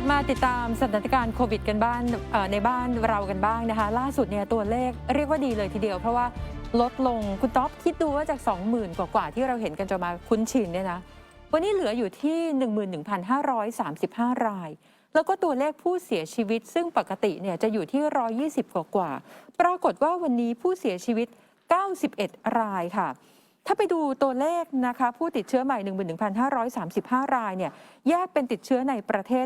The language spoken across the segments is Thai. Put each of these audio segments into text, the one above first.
ลับมาติดตามสถานการณ์โควิดกันบ้านในบ้านเรากันบ้างนะคะ ล่าสุดเนี่ยตัวเลขเรียกว่าดีเลยทีเดียว เพราะว่าลดลงคุณท็อปคิดดูว่าจาก 20,000 กว่าๆที่เราเห็นกันจนมาคุ้นชินเนี่ยนะวันนี้เหลืออยู่ที่ 11,535 ราย แล้วก็ตัวเลขผู้เสียชีวิต ซึ่งปกติเนี่ยจะอยู่ที่ 120 กว่ากว่า ปรากฏว่าวันนี้ผู้เสียชีวิต 91 รายค่ะ ถ้าไปดูตัวเลขนะคะผู้ติดเชื้อใหม่ 11,535 รายเนี่ยแยกเป็นติดเชื้อในประเทศ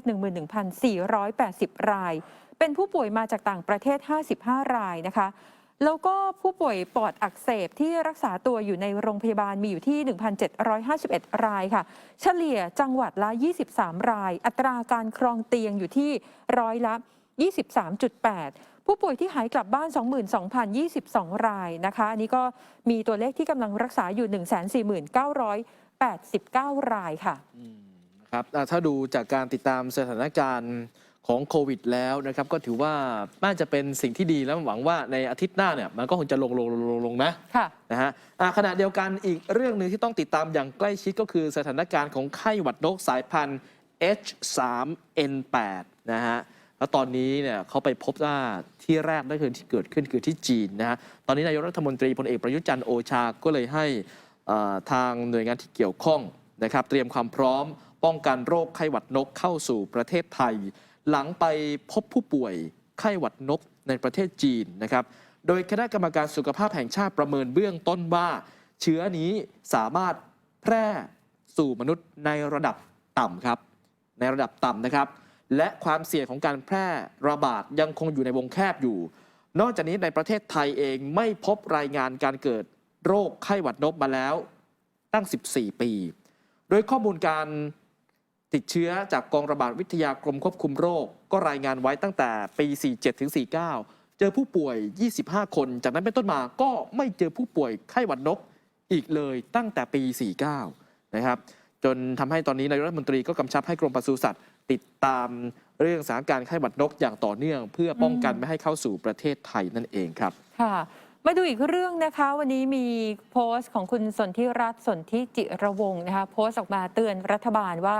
11,480 ราย เป็นผู้ป่วยมาจากต่างประเทศ 55 รายนะคะแล้วก็ผู้ป่วยปอดอักเสบที่รักษาตัวอยู่ในโรงพยาบาลมีอยู่ที่ 1,751 รายค่ะ เฉลี่ยจังหวัดละ 23 ราย อัตราการครองเตียงอยู่ที่ร้อยละ 23.8 ผู้ป่วยที่หายกลับบ้าน 22,022 รายนะคะอันนี้ก็มีตัวเลขที่กำลังรักษาอยู่ 149,89 รายค่ะอืมนะครับอ่าถ้าดูจากการติดตามสถานการณ์ของโควิดแล้วนะครับก็ถือว่าน่าจะเป็นสิ่งที่ดีแล้วหวังว่าในอาทิตย์หน้าเนี่ยมันก็คงจะลงลงลงลงลงนะค่ะนะนะฮะอ่าขณะเดียวกันอีกเรื่องหนึ่งที่ต้องติดตามอย่างใกล้ชิดก็คือสถานการณ์ของไข้หวัดนกสายพันธุ์ H3N8 นะฮะ แล้วตอนนี้เนี่ยเขาไปพบว่าที่แรกนั่นคือที่เกิดขึ้นคือที่จีนนะฮะตอนนี้นายกรัฐมนตรีพลเอกประยุทธ์จันทร์โอชาก็เลยให้ทางหน่วยงานที่เกี่ยวข้องนะครับเตรียมความพร้อมป้องกันโรคไข้หวัดนกเข้าสู่ประเทศไทย หลังไปพบผู้ป่วยไข้หวัดนกในประเทศจีนนะครับโดยคณะกรรมการสุขภาพแห่งชาติประเมินเบื้องต้นว่า เชื้อนี้สามารถแพร่สู่มนุษย์ในระดับต่ำครับ ในระดับต่ำนะครับ และความเสี่ยงของการแพร่ระบาดยังคงอยู่ในวงแคบอยู่ นอกจากนี้ในประเทศไทยเองไม่พบรายงานการเกิดโรคไข้หวัดนกมาแล้วตั้ง 14 ปี โดยข้อมูลการติดเชื้อจากกองระบาดวิทยากรมควบคุมโรค ก็รายงานไว้ตั้งแต่ปี 47ถึง49 เจอผู้ป่วย 25 คน จากนั้นเป็นต้นมาก็ไม่เจอผู้ป่วยไข้หวัดนกอีกเลยตั้งแต่ปี 49 นะครับ จนทำให้ตอนนี้นายกรัฐมนตรีก็กำชับให้กรมปศุสัตว์ ติดตามเรื่องสถานการณ์ไข้หวัดนกอย่างต่อเนื่อง เพื่อป้องกันไม่ให้เข้าสู่ประเทศไทยนั่นเองครับค่ะมาดูอีกเรื่องนะคะ วันนี้มีโพสต์ของคุณสนธิรัตน์สนธิจิระวงนะคะโพสต์ออกมาเตือนรัฐบาลว่า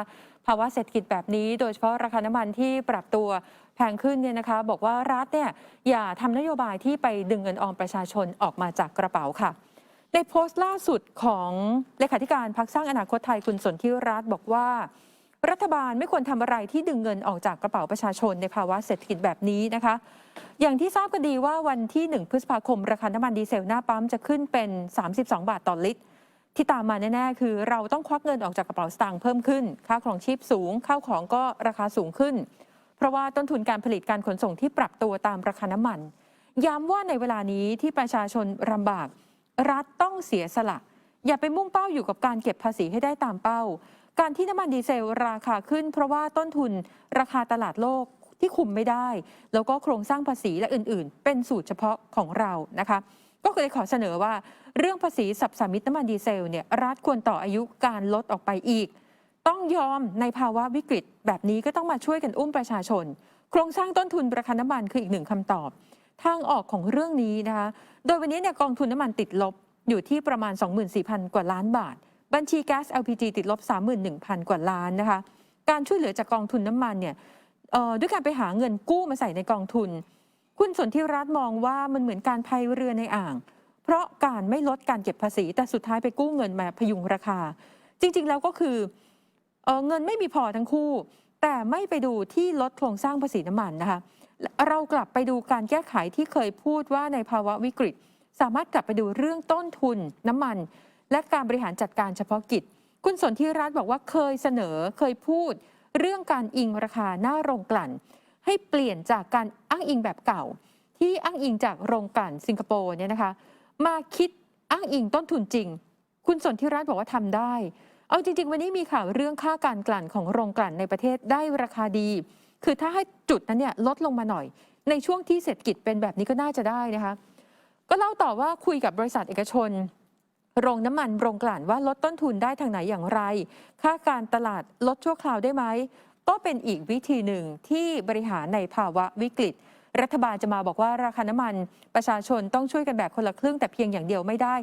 ภาวะเศรษฐกิจแบบนี้ โดยเฉพาะราคาน้ำมันที่ปรับตัวแพงขึ้นเนี่ยนะคะ บอกว่ารัฐเนี่ยอย่าทำนโยบายที่ไปดึงเงินออมประชาชนออกมาจากกระเป๋าค่ะ ในโพสต์ล่าสุดของเลขาธิการพักสร้างอนาคตไทยคุณสนธิรัตน์บอกว่า รัฐบาลไม่ควรทำอะไรที่ดึงเงินออกจากกระเป๋าประชาชนในภาวะเศรษฐกิจแบบนี้นะคะ อย่างที่ทราบกันดีว่าวันที่ 1 พฤษภาคม ราคาน้ำมันดีเซลหน้าปั๊มจะขึ้นเป็น 32 บาทต่อลิตร ที่ตามมาแน่ๆ คือเราต้องควักเงินออกจากกระเป๋าสตางค์เพิ่มขึ้น ค่าครองชีพสูง ข้าวของก็ราคาสูงขึ้น เพราะว่าต้นทุนการผลิตการขนส่งที่ปรับตัวตามราคาน้ำมัน ย้ำว่าในเวลานี้ที่ประชาชนลำบาก รัฐต้องเสียสละ อย่าไปมุ่งเป้าอยู่กับการเก็บภาษีให้ได้ตามเป้า การที่น้ำมันดีเซลราคาขึ้น เพราะว่าต้นทุนราคาตลาดโลกที่คุมไม่ได้ แล้วก็โครงสร้างภาษีและอื่น ๆ เป็นสูตรเฉพาะของเรานะคะก็เลยขอเสนอว่าเรื่องภาษีสับสามิตน้ำมันดีเซลเนี่ยรัฐควรต่ออายุการลดออกไปอีก ต้องยอมในภาวะวิกฤต แบบนี้ก็ต้องมาช่วยกันอุ้มประชาชน โครงสร้างต้นทุนราคาน้ำมันคืออีกหนึ่งคำตอบ ทางออกของเรื่องนี้นะคะโดยวันนี้เนี่ยกองทุนน้ำมันติดลบอยู่ที่ประมาณ 24,000 กว่าล้านบาท บัญชีก๊าซ LPG ติดลบ 31,000 กว่าล้านนะคะ การช่วยเหลือจากกองทุนน้ำมันเนี่ยด้วยการไปหาเงินกู้มาใส่ในกองทุน คุณสนธิรัตน์มองว่ามันเหมือนการพายเรือในอ่าง เพราะการไม่ลดการเก็บภาษี แต่สุดท้ายไปกู้เงินมาพยุงราคา จริง ๆ แล้วก็คือเออเงินไม่มีพอทั้งคู่ แต่ไม่ไปดูที่ลดโครงสร้างภาษีน้ำมันนะคะเรากลับไปดูการแก้ไขที่เคยพูดว่าในภาวะวิกฤต สามารถกลับไปดูเรื่องต้นทุนน้ำมัน และการบริหารจัดการเฉพาะกิจ คุณสนธิรัตน์บอกว่าเคยเสนอเคยพูด เรื่องการอิงราคาหน้าโรงกลั่น ให้เปลี่ยนจากการอ้างอิงแบบเก่า ที่อ้างอิงจากโรงกลั่นสิงคโปร์เนี่ยนะคะ มาคิดอ้างอิงต้นทุนจริง คุณสนธิรัตน์บอกว่าทำได้ เอาจริง ๆ วันนี้มีข่าวเรื่องค่าการกลั่นของโรงกลั่นในประเทศได้ราคาดี คือถ้าให้จุดนั้นเนี่ยลดลงมาหน่อย ในช่วงที่เศรษฐกิจเป็นแบบนี้ก็น่าจะได้นะคะ ก็เล่าต่อว่าคุยกับบริษัทเอกชน โรงน้ำมันโรงกลั่นว่าลดต้นทุนได้ทางไหนอย่างไร ค่าการตลาดลดชั่วคราวได้ไหม ก็เป็นอีกวิธีหนึ่งที่บริหารในภาวะวิกฤต รัฐบาลจะมาบอกว่าราคาน้ำมันประชาชนต้องช่วยกันแบบคนละครึ่งแต่เพียงอย่างเดียวไม่ได้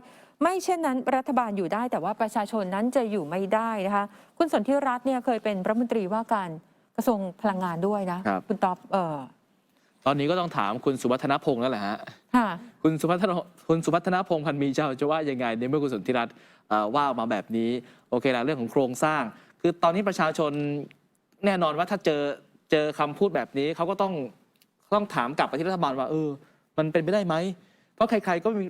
ไม่เช่นนั้น รัฐบาลอยู่ได้ แต่ว่าประชาชนนั้นจะอยู่ไม่ได้นะคะ คุณสนธิรัตน์เนี่ยเคยเป็นรัฐมนตรีว่าการกระทรวงพลังงานด้วยนะครับณต๊อบเออ ตอนนี้ก็ต้องถามคุณสุวัฒนพงศ์แล้วแหละฮะค่ะ คุณสุพัฒนคุณสุพัฒนพงศ์พันธ์มีเจ้าจะว่ายังไงในเมื่อคุณสนธิรัตน์เอ่อว่ามาแบบนี้ โอเคละเรื่องของโครงสร้าง คือตอนนี้ประชาชนแน่นอนว่าถ้าเจอเจอคำพูดแบบนี้เขาก็ต้องต้องถามกลับไปที่รัฐบาลว่าเออ มันเป็นไปได้ไหม เพราะใครๆก็มี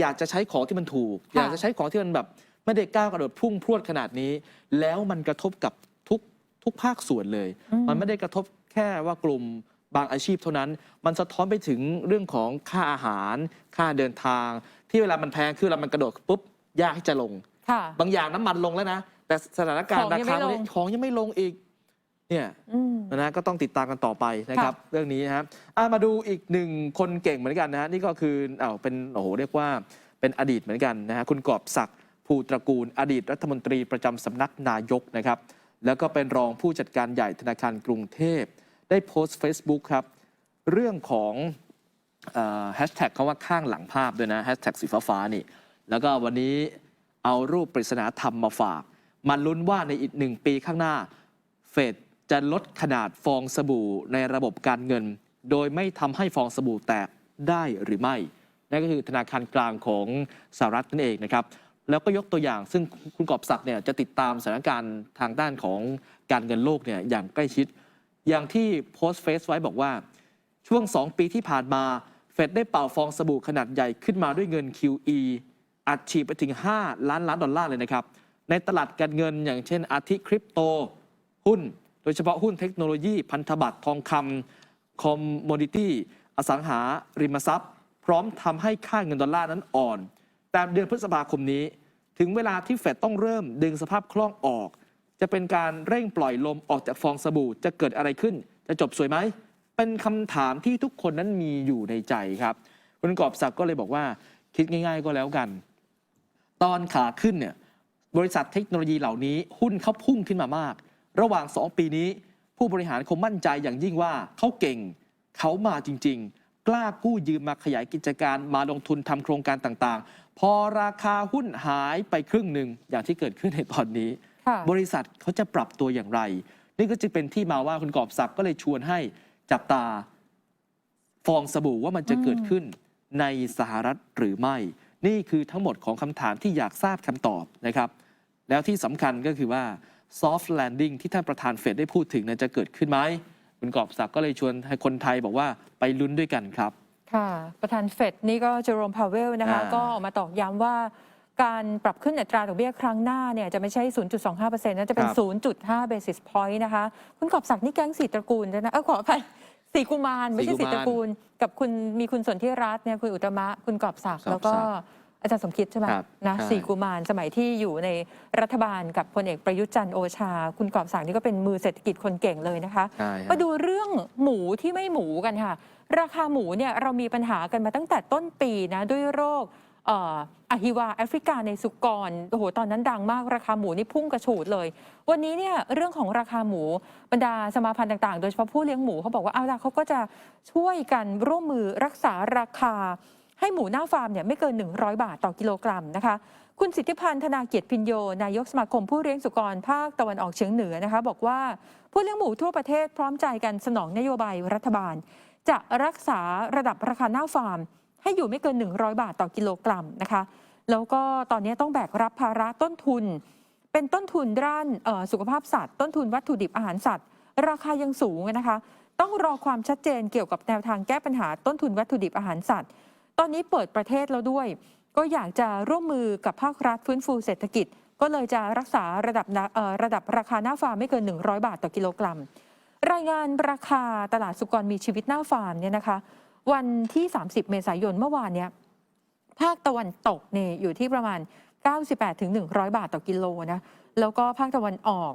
อยากจะใช้ของที่มันถูก ค่ะ อยากจะใช้ของที่มันแบบไม่ได้ก้าวกระโดดพุ่งพรวดขนาดนี้ แล้วมันกระทบกับทุกทุกภาคส่วนเลยอืมมันไม่ได้กระทบแค่ว่ากลุ่ม บางอาชีพเท่านั้น มันสะท้อนไปถึงเรื่องของค่าอาหาร ค่าเดินทาง ที่เวลามันแพงขึ้นเวลามันกระโดดปุ๊บยากที่จะลงค่ะบางอย่างน้ำมันลงแล้วนะ แต่สถานการณ์ของรายังไม่คาลงมันของยังไม่ลงอีกเนี่ยอืมนะก็ต้องติดตามกันต่อไปนะครับค่ะเรื่องนี้นะครับอะมาดูอีกหนึ่งคนเก่งเหมือนกันนะฮะนี่ก็คือเอ้าเป็นโอ้โหเรียกว่าเป็นอดีตเหมือนกันนะฮะคุณกอบศักดิ์ภูตระกูล อดีตรัฐมนตรีประจำสำนักนายกนะครับ แล้วก็เป็นรองผู้จัดการใหญ่ธนาคารกรุงเทพ ได้โพสต์ Facebook ครับ เรื่องของแฮชแท็กเขาว่าข้างหลังภาพด้วยนะแฮชแท็กสีฟ้าๆนี่ แล้วก็วันนี้เอารูปปริศนาธรรมมาฝาก มันลุ้นว่าในอีกหนึ่งปีข้างหน้า เฟดจะลดขนาดฟองสบู่ในระบบการเงิน โดยไม่ทำให้ฟองสบู่แตกได้หรือไม่ นั่นก็คือธนาคารกลางของสหรัฐนั่นเองนะครับแล้วก็ยกตัวอย่างซึ่งคุณกอบศักดิ์เนี่ยจะติดตามสถานการณ์ทางด้านของการเงินโลกเนี่ยอย่างใกล้ชิด อย่างที่โพสต์เฟซไว้บอกว่า ช่วง 2 ปีที่ผ่านมา เฟดได้เป่าฟองสบู่ขนาดใหญ่ขึ้นมาด้วยเงิน QE อัดฉีดไปถึง 5 ล้านล้านดอลลาร์เลยนะครับ ในตลาดการเงินอย่างเช่นอาทิคริปโต หุ้น โดยเฉพาะหุ้นเทคโนโลยีพันธบัตรทองคำคอมมอดิตี้อสังหาริมทรัพย์ พร้อมทำให้ค่าเงินดอลลาร์นั้นอ่อน แต่เดือนพฤษภาคมนี้ ถึงเวลาที่เฟดต้องเริ่มดึงสภาพคล่องออก จะเป็นการเร่งปล่อยลมออกจากฟองสบู่จะเกิดอะไรขึ้น จะจบสวยไหม เป็นคำถามที่ทุกคนนั้นมีอยู่ในใจครับ คุณกอบศักดิ์ก็เลยบอกว่า คิดง่าย ๆ ก็แล้วกัน ตอนขาขึ้นเนี่ยบริษัทเทคโนโลยีเหล่านี้หุ้นเขาพุ่งขึ้นมามาก ระหว่าง 2 ปีนี้ ผู้บริหารคงมั่นใจอย่างยิ่งว่าเขาเก่ง เขามาจริง ๆ กล้ากู้ยืมมาขยายกิจการมาลงทุนทำโครงการต่างๆ พอราคาหุ้นหายไปครึ่งหนึ่งอย่างที่เกิดขึ้นในตอนนี้ บริษัทเขาจะปรับตัวอย่างไร นี่ก็จะเป็นที่มาว่าคุณกอบศักดิ์ก็เลยชวนให้จับตา ฟองสบู่ว่ามันจะเกิดขึ้นในสหรัฐหรือไม่ นี่คือทั้งหมดของคำถามที่อยากทราบคำตอบนะครับ แล้วที่สำคัญก็คือว่า soft landing ที่ท่านประธานเฟดได้พูดถึงนั้นจะเกิดขึ้นไหมคุณกอบศักดิ์ก็เลยชวนให้คนไทยบอกว่าไปลุ้นด้วยกันครับ ค่ะ ประธานเฟดนี่ก็เจอโรมพาวเวลนะคะอ่าก็ออกมาตอกย้ำว่า การปรับขึ้นอัตราดอกเบี้ยครั้งหน้าเนี่ยจะไม่ใช่ 0.25%นะจะเป็น 0.5 basis point นะคะ คุณกอบศักดิ์นี่แก๊งสีตระกูลด้วยนะเออขออภัยสีกุมารไม่ใช่สีสีกุมารตระกูล กับคุณมีคุณสนธิรัตน์เนี่ยคุณอุตตมะคุณกอบศักดิ์กอบศักดิ์แล้วก็อาจารย์สมคิดใช่ไหมครับนะใช่สีกุมารสมัยที่อยู่ในรัฐบาลกับพลเอกประยุทธ์จันทร์โอชา คุณกอบศักดิ์นี่ก็เป็นมือเศรษฐกิจคนเก่งเลยนะคะใช่ฮะมาดูเรื่องหมูที่ไม่หมูกันค่ะ ราคาหมูเนี่ยเรามีปัญหากันมาตั้งแต่ต้นปีนะด้วยโรคเอ่อ อะฮิวาแอฟริกาในสุกรโอ้โหตอนนั้นดังมากราคาหมูนี่พุ่งกระฉูดเลย วันนี้เนี่ยเรื่องของราคาหมูบรรดาสมาพันธ์ต่างๆ โดยเฉพาะผู้เลี้ยงหมูเขาบอกว่าเอาละเขาก็จะช่วยกันร่วมมือรักษาราคา ให้หมูหน้าฟาร์มเนี่ยไม่เกิน 100 บาทต่อกิโลกรัมนะคะ คุณสิทธิพันธ์ธนาเกียรติพินโย นายกสมาคมผู้เลี้ยงสุกรภาคตะวันออกเฉียงเหนือนะคะ บอกว่าผู้เลี้ยงหมูทั่วประเทศพร้อมใจกันสนองนโยบายรัฐบาล จะรักษาระดับราคาหน้าฟาร์ม ให้อยู่ไม่เกิน 100 บาทต่อกิโลกรัมนะคะ แล้วก็ตอนนี้ต้องแบกรับภาระต้นทุน เป็นต้นทุนด้านสุขภาพสัตว์ ต้นทุนวัตถุดิบอาหารสัตว์ ราคายังสูงนะคะ ต้องรอความชัดเจนเกี่ยวกับแนวทางแก้ปัญหาต้นทุนวัตถุดิบอาหารสัตว์ ตอนนี้เปิดประเทศแล้วด้วย ก็อยากจะร่วมมือกับภาครัฐฟื้นฟูเศรษฐกิจ ก็เลยจะรักษาระดับระดับราคาหน้าฟาร์มไม่เกิน 100 บาทต่อกิโลกรัมรายงานราคาตลาดสุกรมีชีวิตหน้าฟาร์มเนี่ยนะคะ วันที่ 30 เมษายนเมื่อวานเนี้ยภาคตะวันตกเนี่ยอยู่ที่ประมาณ 98ถึง100 บาทต่อกิโลนะแล้วก็ภาคตะวันออก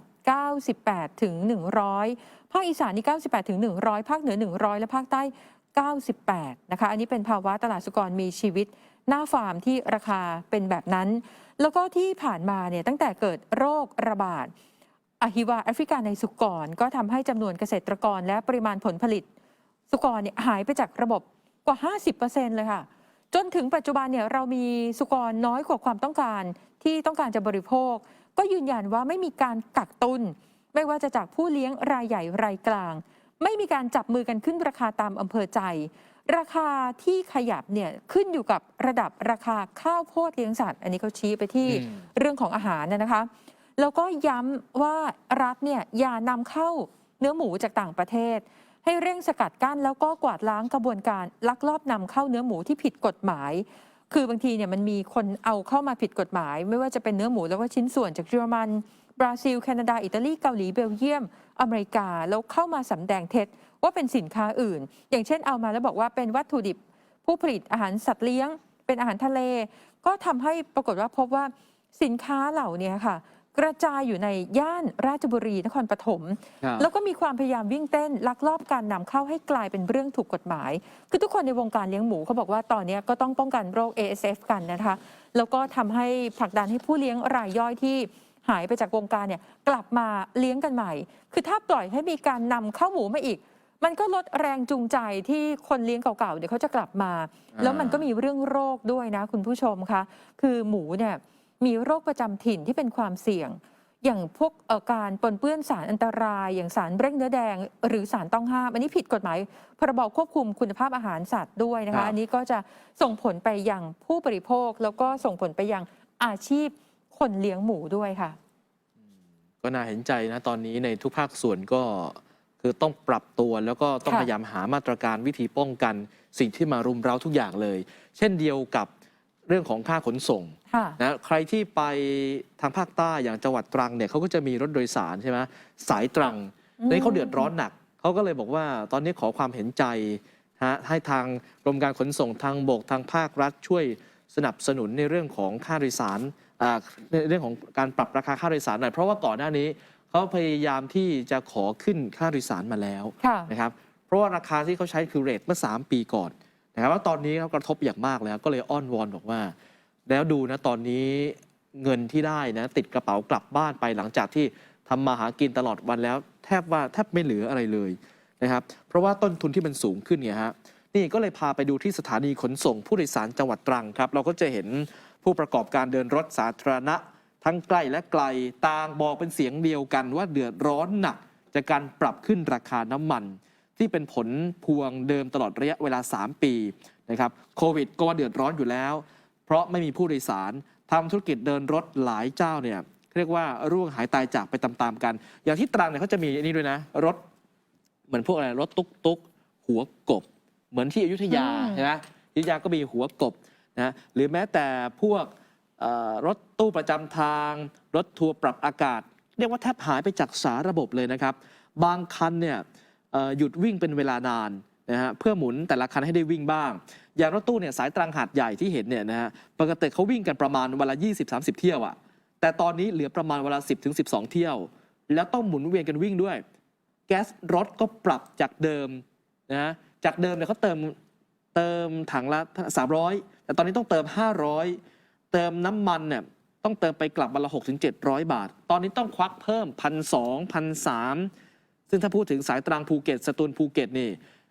98ถึง100 ภาคอีสานนี่ 98ถึง100 ภาคเหนือ 100 และภาคใต้ 98 นะคะ อันนี้เป็นภาวะตลาดสุกรมีชีวิต หน้าฟาร์มที่ราคาเป็นแบบนั้น แล้วก็ที่ผ่านมาเนี่ยตั้งแต่เกิดโรคระบาดอะฮิวาแอฟริกาในสุกร ก็ทำให้จำนวนเกษตรกรและปริมาณผลผลิต สุกรเนี่ยหายไปจากระบบกว่า 50%เลยค่ะ จนถึงปัจจุบันเนี่ยเรามีสุกรน้อยกว่าความต้องการที่ต้องการจะบริโภค ก็ยืนยันว่าไม่มีการกักตุน ไม่ว่าจะจากผู้เลี้ยงรายใหญ่รายกลาง ไม่มีการจับมือกันขึ้นราคาตามอำเภอใจ ราคาที่ขยับเนี่ยขึ้นอยู่กับระดับราคาข้าวโพดเลี้ยงสัตว์ อันนี้เขาชี้ไปที่อืมเรื่องของอาหารนะนะคะแล้วก็ย้ำว่ารัฐเนี่ยอย่านำเข้าเนื้อหมูจากต่างประเทศ ให้เร่งสกัดกั้นแล้วก็กวาดล้างกระบวนการลักลอบนำเข้าเนื้อหมูที่ผิดกฎหมาย คือบางทีเนี่ยมันมีคนเอาเข้ามาผิดกฎหมาย ไม่ว่าจะเป็นเนื้อหมูแล้วก็ชิ้นส่วนจากเยอรมัน บราซิล แคนาดา อิตาลี เกาหลี เบลเยียม อเมริกา แล้วเข้ามาสำแดงเท็จว่าเป็นสินค้าอื่น อย่างเช่นเอามาแล้วบอกว่าเป็นวัตถุดิบ ผู้ผลิตอาหารสัตว์เลี้ยง เป็นอาหารทะเล ก็ทำให้ปรากฏว่าพบว่าสินค้าเหล่านี้ค่ะ กระจายอยู่ในย่านราชบุรีนครปฐมครับ แล้วก็มีความพยายามวิ่งเต้น ลักลอบการนำเข้าให้กลายเป็นเรื่องถูกกฎหมาย คือทุกคนในวงการเลี้ยงหมูเขาบอกว่าตอนนี้ก็ต้องป้องกันโรค ASF กันนะคะ แล้วก็ทำให้ผลักดันให้ผู้เลี้ยงรายย่อยที่หายไปจากวงการเนี่ยกลับมาเลี้ยงกันใหม่ คือถ้าปล่อยให้มีการนำเข้าหมูมาอีก มันก็ลดแรงจูงใจที่คนเลี้ยงเก่าๆเดี๋ยวเขาจะกลับมาอ่าแล้วมันก็มีเรื่องโรคด้วยนะคุณผู้ชมคะ คือหมูเนี่ย มีโรคประจำถิ่นที่เป็นความเสี่ยง อย่างพวกเอ่อการปนเปื้อนสารอันตราย อย่างสารเร่งเนื้อแดง หรือสารต้องห้าม อันนี้ผิดกฎหมายพรบควบคุมคุณภาพอาหารสัตว์ด้วยนะครัคะบอันนี้ก็จะส่งผลไปยังผู้บริโภค แล้วก็ส่งผลไปยังอาชีพคนเลี้ยงหมูด้วยค่ะ ก็น่าเห็นใจนะตอนนี้ในทุกภาคส่วนก็คือต้องปรับตัวแล้วก็ต้องค่ะพยายามหามาตรการวิธีป้องกัน สิ่งที่มารุมเร้าทุกอย่างเลย เช่นเดียวกับ เรื่องของค่าขนส่งค่ะนะใครที่ไปทางภาคใต้อย่างจังหวัดตรังเนี่ยเขาก็จะมีรถโดยสารใช่ไหมสายตรังอืมนี่เขาเดือดร้อนหนักเขาก็เลยบอกว่าตอนนี้ขอความเห็นใจฮะให้ทางกรมการขนส่งทางบกทางภาครัฐช่วยสนับสนุนในเรื่องของค่าโดยสารอ่าในเรื่องของการปรับราคาค่าโดยสารหน่อยเพราะว่าก่อนหน้านี้เขาพยายามที่จะขอขึ้นค่าโดยสารมาแล้วค่ะนะครับเพราะว่าราคาที่เขาใช้คือเรทเมื่อ 3 ปีก่อน นะครับว่าตอนนี้เขากระทบอย่างมากแล้วก็เลยอ้อนวอนบอกว่า แล้วดูนะตอนนี้เงินที่ได้นะติดกระเป๋ากลับบ้านไปหลังจากที่ทำมาหากินตลอดวันแล้ว แทบว่าแทบไม่เหลืออะไรเลยนะครับเพราะว่าต้นทุนที่มันสูงขึ้นเนี่ยฮะนี่ก็เลยพาไปดูที่สถานีขนส่งผู้โดยสารจังหวัดตรังครับ เราก็จะเห็นผู้ประกอบการเดินรถสาธารณะ ทั้งใกล้และไกลต่างบอกเป็นเสียงเดียวกันว่าเดือดร้อนหนักจากการปรับขึ้นราคาน้ำมัน ที่เป็นผลพวงเดิมตลอดระยะเวลา 3 ปีนะครับโควิดก็ว่าเดือดร้อนอยู่แล้ว เพราะไม่มีผู้โดยสารทำธุรกิจเดินรถหลายเจ้าเนี่ยเรียกว่าร่วงหายตายจากไปตามๆกัน อย่างที่ตรังเนี่ยเขาจะมีอันนี้ด้วยนะ รถเหมือนพวกอะไรรถตุ๊กตุ๊กหัวกบ เหมือนที่อยุธยาอืมใช่ไหมอยุธยาก็มีหัวกบนะหรือแม้แต่พวกเอ่อรถตู้ประจำทาง รถทัวร์ปรับอากาศ เรียกว่าแทบหายไปจากสาระบบเลยนะครับ บางคันเนี่ยเอ่อ หยุดวิ่งเป็นเวลานานนะฮะเพื่อหมุนแต่ละคันให้ได้วิ่งบ้าง อย่างรถตู้เนี่ยสายตรังหาดใหญ่ที่เห็นเนี่ยนะฮะปกติเขาวิ่งกันประมาณวันละ 20-30 เที่ยวอะแต่ตอนนี้เหลือประมาณเวลา10-12 เที่ยว แล้วต้องหมุนเวียนกันวิ่งด้วย แก๊สรถก็ปรับจากเดิมนะฮะจากเดิมเนี่ยเขาเติมเติมถังละ 300 แต่ตอนนี้ต้องเติม 500 เติมน้ำมันเนี่ยต้องเติมไปกลับวันละ6ถึง700 บาท ตอนนี้ต้องควักเพิ่มพันสองพันสาม ซึ่งถ้าพูดถึงสายตรังภูเก็ตสตูลภูเก็ตนี่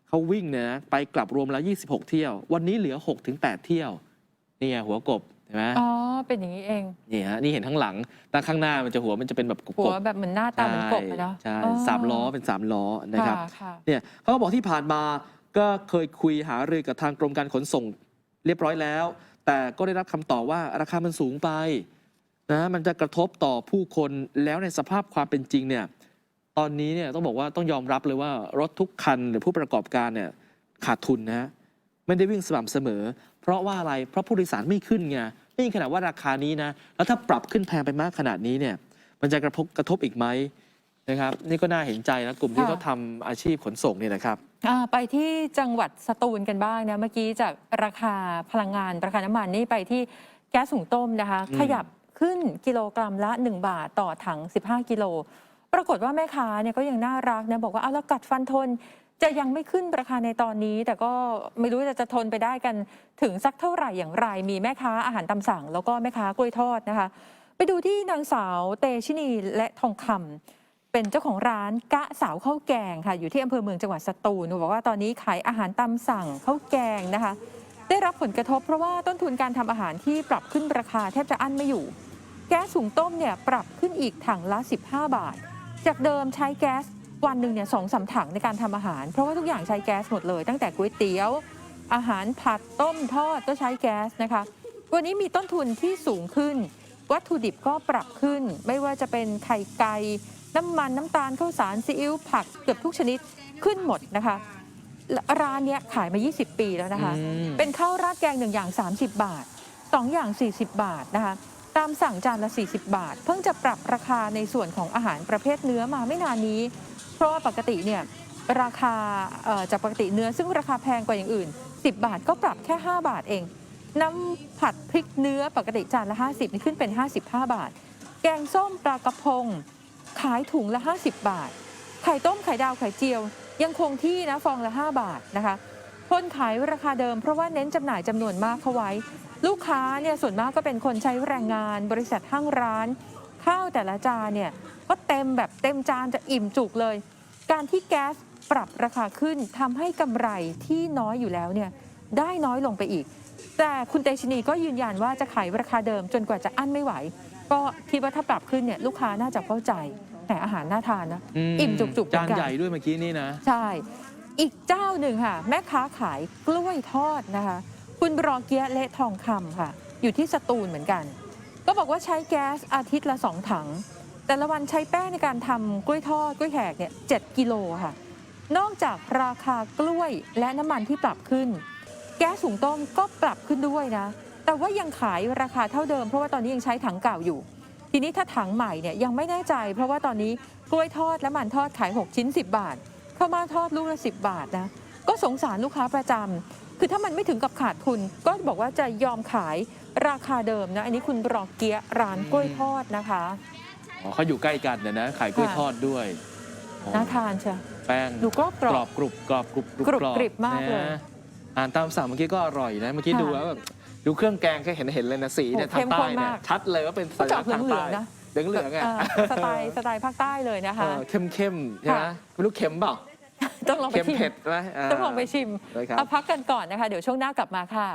เขาวิ่งเนี่ยนะไปกลับรวมแล้ว 26 เที่ยว วันนี้เหลือ6ถึง8เที่ยวนี่ไงหัวกบเห็นไหมอ๋อ เป็นอย่างนี้เอง นี่ฮะ นี่เห็นข้างหลังแต่ข้างหน้ามันจะหัวมันจะเป็นแบบกบหัวๆแบบเหมือนหน้าตาเหมือนกบอะเนาะใช่อ๋อสามล้อเป็นสามล้อนะครับค่ะค่ะเนี่ยเขาก็บอกที่ผ่านมาก็เคยคุยหารือกับทางกรมการขนส่งเรียบร้อยแล้ว แต่ก็ได้รับคำตอบว่าราคามันสูงไปนะ มันจะกระทบต่อผู้คนแล้วในสภาพความเป็นจริงเนี่ย ตอนนี้เนี่ยต้องบอกว่าต้องยอมรับเลยว่ารถทุกคันหรือผู้ประกอบการเนี่ยขาดทุนนะฮะไม่ได้วิ่งสม่ำเสมอ เพราะว่าอะไรเพราะผู้โดยสารไม่ขึ้นไงนี่ขนาดว่าราคานี้นะแล้วถ้าปรับขึ้นแพงไปมากขนาดนี้เนี่ยมันจะกระทบกระทบอีกไหมนะครับ นี่ก็น่าเห็นใจนะกลุ่มที่ค่ะเขาทำอาชีพขนส่งเนี่ยนะครับอ่าไปที่จังหวัดสตูลกันบ้างนะเมื่อกี้จากราคาพลังงานราคาน้ำมันนี่ไปที่แก๊สหุงต้มนะคะอืมขยับขึ้นกิโลกรัมละ 1 บาทต่อถัง 15 กิโล ปรากฏว่าแม่ค้าเนี่ยก็ยังน่ารักนะบอกว่าเอาแล้วกัดฟันทนจะยังไม่ขึ้นราคาในตอนนี้ แต่ก็ไม่รู้จะจะทนไปได้กันถึงสักเท่าไหร่อย่างไร มีแม่ค้าอาหารตามสั่ง แล้วก็แม่ค้ากล้วยทอดนะคะ ไปดูที่นางสาวเตชินีและทองคำเป็นเจ้าของร้านกะสาวข้าวแกงค่ะ อยู่ที่อำเภอเมืองจังหวัดสตูลบอกว่าตอนนี้ขายอาหารตามสั่งข้าวแกงนะคะ ได้รับผลกระทบเพราะว่าต้นทุนการทำอาหารที่ปรับขึ้นราคาแทบจะอั้นไม่อยู่ แก๊สสูงต้มเนี่ยปรับขึ้นอีกถังละ 15 บาท จากเดิมใช้แก๊สวันหนึ่งเนี่ยสองสามถังในการทำอาหาร เพราะว่าทุกอย่างใช้แก๊สหมดเลย ตั้งแต่ก๋วยเตี๋ยว อาหารผัดต้มทอดก็ใช้แก๊สนะคะ วันนี้มีต้นทุนที่สูงขึ้น วัตถุดิบก็ปรับขึ้น ไม่ว่าจะเป็นไข่ไก่น้ำมันน้ำตาลข้าวสารซีอิ๊วผักเกือบทุกชนิดขึ้นหมดนะคะและร้านเนี้ยขายมา 20 ปีแล้วนะคะอืมเป็นข้าวราดแกงหนึ่งอย่าง 30 บาท 2 อย่าง 40 บาทนะคะ ตามสั่งจานละ 40 บาท เพิ่งจะปรับราคาในส่วนของอาหารประเภทเนื้อมาไม่นานนี้ เพราะว่าปกติเนี่ยราคาจากปกติเนื้อซึ่งราคาแพงกว่าอย่างอื่น 10 บาทก็ปรับแค่ 5 บาทเอง น้ำผัดพริกเนื้อปกติจานละ 50 นี่ขึ้นเป็น 55 บาท แกงส้มปลากระพง ขายถุงละ 50 บาท ไข่ต้มไข่ดาวไข่เจียว ยังคงที่นะฟองละ 5 บาทนะคะ คนขายราคาเดิมเพราะว่าเน้นจำหน่ายจำนวนมากเข้าไว้ ลูกค้าเนี่ยส่วนมากก็เป็นคนใช้แรงงาน บริษัทห้างร้าน ข้าวแต่ละจานเนี่ยก็เต็มแบบเต็มจานจะอิ่มจุกเลย การที่แก๊สปรับราคาขึ้นทำให้กำไรที่น้อยอยู่แล้วเนี่ยได้น้อยลงไปอีก แต่คุณเตชินีก็ยืนยันว่าจะขายราคาเดิมจนกว่าจะอั้นไม่ไหว ก็คิดว่าถ้าปรับขึ้นเนี่ยลูกค้าน่าจะเข้าใจแต่อาหารน่าทานนะ อิ่มจุกๆเหมืจาอนนกันใหญ่ด้วยเมื่อกี้นี่นะ ใช่ อีกเจ้าหนึ่งค่ะ แม่ค้าขายกล้วยทอดนะคะ คุณบรอเกียเละทองคำค่ะ อยู่ที่สตูลเหมือนกัน ก็บอกว่าใช้แก๊สอาทิตย์ละสองถัง แต่ละวันใช้แป้งในการทำกล้วยทอดกล้วยแขกเนี่ยเกิโลค่ะ นอกจากราคากล้วยและน้ำมันที่ปรับขึ้น แก๊สหุงต้มก็ปรับขึ้นด้วยนะ แต่ว่ายังขายราคาเท่าเดิมเพราะว่าตอนนี้ยังใช้ถังเก่าอยู่ ทีนี้ถ้าถังใหม่เนี่ยยังไม่แน่ใจ เพราะว่าตอนนี้กล้วยทอดและมันทอดขาย 6 ชิ้น 10 บาท ข้าวมาทอดลูกละ10บาทนะก็สงสารลูกค้าประจำคือถ้ามันไม่ถึงกับขาดทุน ก็บอกว่าจะยอมขายราคาเดิมนะ อันนี้คุณรอเกียะร้านกล้วยทอดนะคะอ๋อเขาอยู่ใกล้กันเนี่ยนะ ขายกล้วยค่ะทอดด้วยอ๋อน่าทานเชียวแป้งดูกรอบกรอบกรอบกรุบกรอบกรุบกรุบกริบมากเลยนะอ่านตามสั่งเมื่อกี้ก็อร่อยนะ เมื่อกี้ค่ะดูแล้วแบบดูเครื่องแกงแค่เห็นเห็นเลยนะสีเนี่ยโอ้ทางเข้มใต้ข้นเนี่ยมากชัดเลยว่าเป็นสัญลักษณ์ทางเหลืใต้องๆนะเหลืองเหลืองๆอะเอ่อสไตล์สไตล์ภาคใต้เลยนะคะเข้มเข้มๆใช่ไหมค่ะไม่รู้เค็มเปล่า ต้องลองไปเค็มชิมเผ็ดไหมา ต้องลองไปชิมเลยครับ เอาพักกันก่อนนะคะ เดี๋ยวช่วงหน้ากลับมาค่ะ